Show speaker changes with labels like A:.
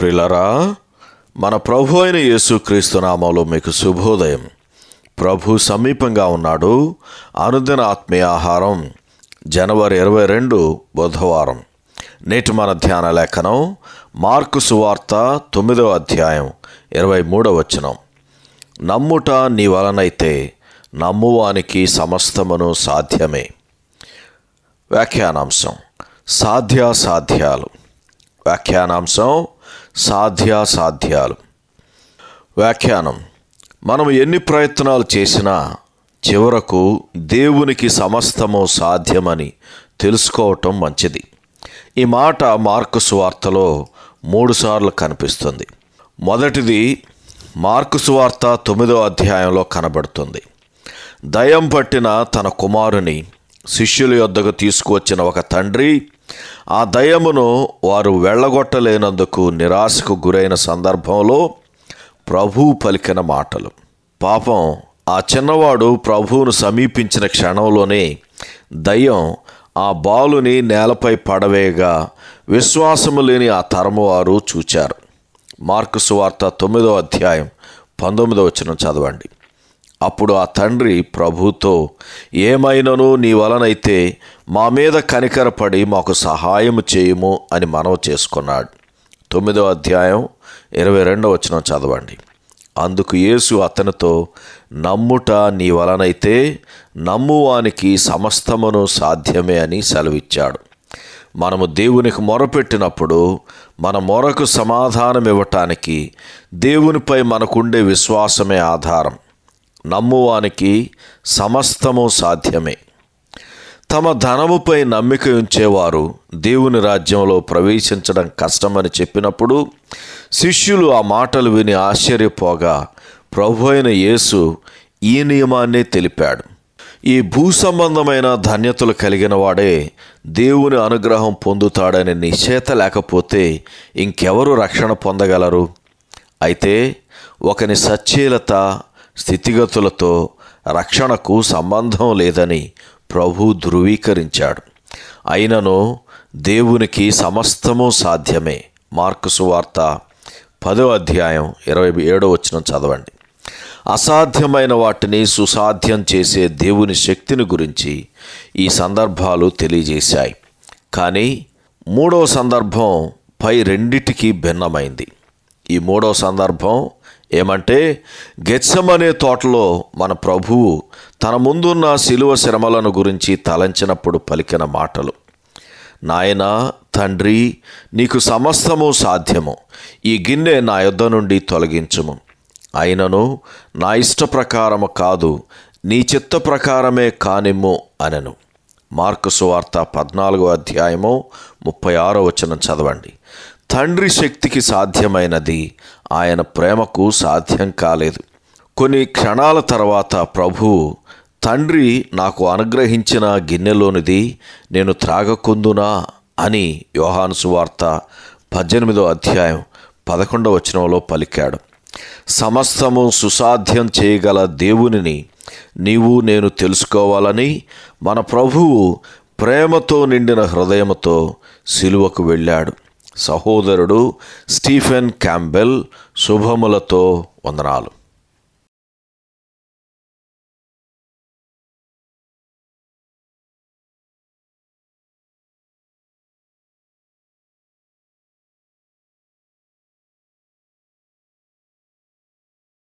A: ప్రిలరా మన ప్రభు అయిన యేసుక్రీస్తు నామంలో మీకు శుభోదయం. ప్రభు సమీపంగా ఉన్నాడు. అనుదిన ఆత్మీయ ఆహారం జనవరి ఇరవై రెండు బుధవారం. నేటి మన ధ్యాన లేఖనం మార్కు సువార్త తొమ్మిదవ అధ్యాయం ఇరవై మూడవ వచనం. నమ్ముట నీ వలనైతే నమ్మువానికి సమస్తమును సాధ్యమే. వ్యాఖ్యానాంశం సాధ్యాసాధ్యాలు. వ్యాఖ్యానాంశం సాధ్యాసాధ్యాలు. వ్యాఖ్యానం. మనం ఎన్ని ప్రయత్నాలు చేసినా చివరకు దేవునికి సమస్తము సాధ్యమని తెలుసుకోవటం మంచిది. ఈ మాట మార్కు సువార్తలో మూడుసార్లు కనిపిస్తుంది. మొదటిది మార్కు సువార్త తొమ్మిదో అధ్యాయంలో కనబడుతుంది. దయం పట్టిన తన కుమారుని శిష్యుల యొద్దకు తీసుకువచ్చిన ఒక తండ్రి ఆ దయమును వారు వెళ్ళగొట్టలేనందుకు నిరాశకు గురైన సందర్భంలో ప్రభువు పలికిన మాటలు. పాపం ఆ చిన్నవాడు ప్రభువును సమీపించిన క్షణంలోనే దయ్యం ఆ బాలుని నేలపై పడవేయగా విశ్వాసము లేని ఆ తరము వారు చూచారు. మార్కు సువార్త తొమ్మిదో అధ్యాయం పంతొమ్మిదో వచ్చిన చదవండి. అప్పుడు ఆ తండ్రి ప్రభుతో ఏమైనను నీ వలనైతే మా మీద కనికరపడి మాకు సహాయం చేయము అని మనవ చేసుకున్నాడు. తొమ్మిదో అధ్యాయం ఇరవై రెండో వచ్చిన చదవండి. అందుకు యేసు అతనితో నమ్ముట నీ వలనైతే నమ్మువానికి సమస్తమును సాధ్యమే అని సెలవిచ్చాడు. మనము దేవునికి మొరపెట్టినప్పుడు మన మొరకు సమాధానం ఇవ్వటానికి దేవునిపై మనకుండే విశ్వాసమే ఆధారం. నమ్మువానికి సమస్తము సాధ్యమే. తమ ధనముపై నమ్మిక ఉంచేవారు దేవుని రాజ్యంలో ప్రవేశించడం కష్టమని చెప్పినప్పుడు శిష్యులు ఆ మాటలు విని ఆశ్చర్యపోగా ప్రభు అయిన యేసు ఈ నియమాన్నే తెలిపాడు. ఈ భూ సంబంధమైన ధన్యతలు కలిగిన వాడే దేవుని అనుగ్రహం పొందుతాడని నిశ్చేత లేకపోతే ఇంకెవరు రక్షణ పొందగలరు? అయితే ఒకని సచ్చీలత స్థితిగతులతో రక్షణకు సంబంధం లేదని ప్రభు ధృవీకరించాడు. అయినను దేవునికి సమస్తము సాధ్యమే. మార్కు సువార్త పదో అధ్యాయం ఇరవై ఏడో వచ్చిన చదవండి. అసాధ్యమైన వాటిని సుసాధ్యం చేసే దేవుని శక్తిని గురించి ఈ సందర్భాలు తెలియజేశాయి. కానీ మూడో సందర్భం పై రెండిటికి భిన్నమైంది. ఈ మూడో సందర్భం ఏమంటే గెచ్చమనే తోటలో మన ప్రభువు తన ముందున్న శిలువ శ్రమలను గురించి తలంచినప్పుడు పలికిన మాటలు. నాయన తండ్రి నీకు సమస్తము సాధ్యము. ఈ గిన్నె నా యొద్ద నుండి తొలగించుము. అయినను నా ఇష్ట ప్రకారము కాదు నీ చిత్త ప్రకారమే కానిమ్ము అనెను. మార్కు సువార్త పద్నాలుగో అధ్యాయము ముప్పై ఆరో వచనం చదవండి. తండ్రి శక్తికి సాధ్యమైనది. ఆయన ప్రేమకు సాధ్యం కాలేదు. కొన్ని క్షణాల తర్వాత ప్రభువు తండ్రి నాకు అనుగ్రహించిన గిన్నెలోనిది నేను త్రాగకుందునా? అని యోహాను సువార్త పద్దెనిమిదో అధ్యాయం పదకొండవ వచనంలో పలికాడు. సమస్తము సుసాధ్యం చేయగల దేవునిని నీవు నేను తెలుసుకోవాలని మన ప్రభువు ప్రేమతో నిండిన హృదయముతో సిలువకు వెళ్ళాడు. సహోదరుడు స్టీఫెన్ క్యాంబెల్ శుభములతో వందనాలు.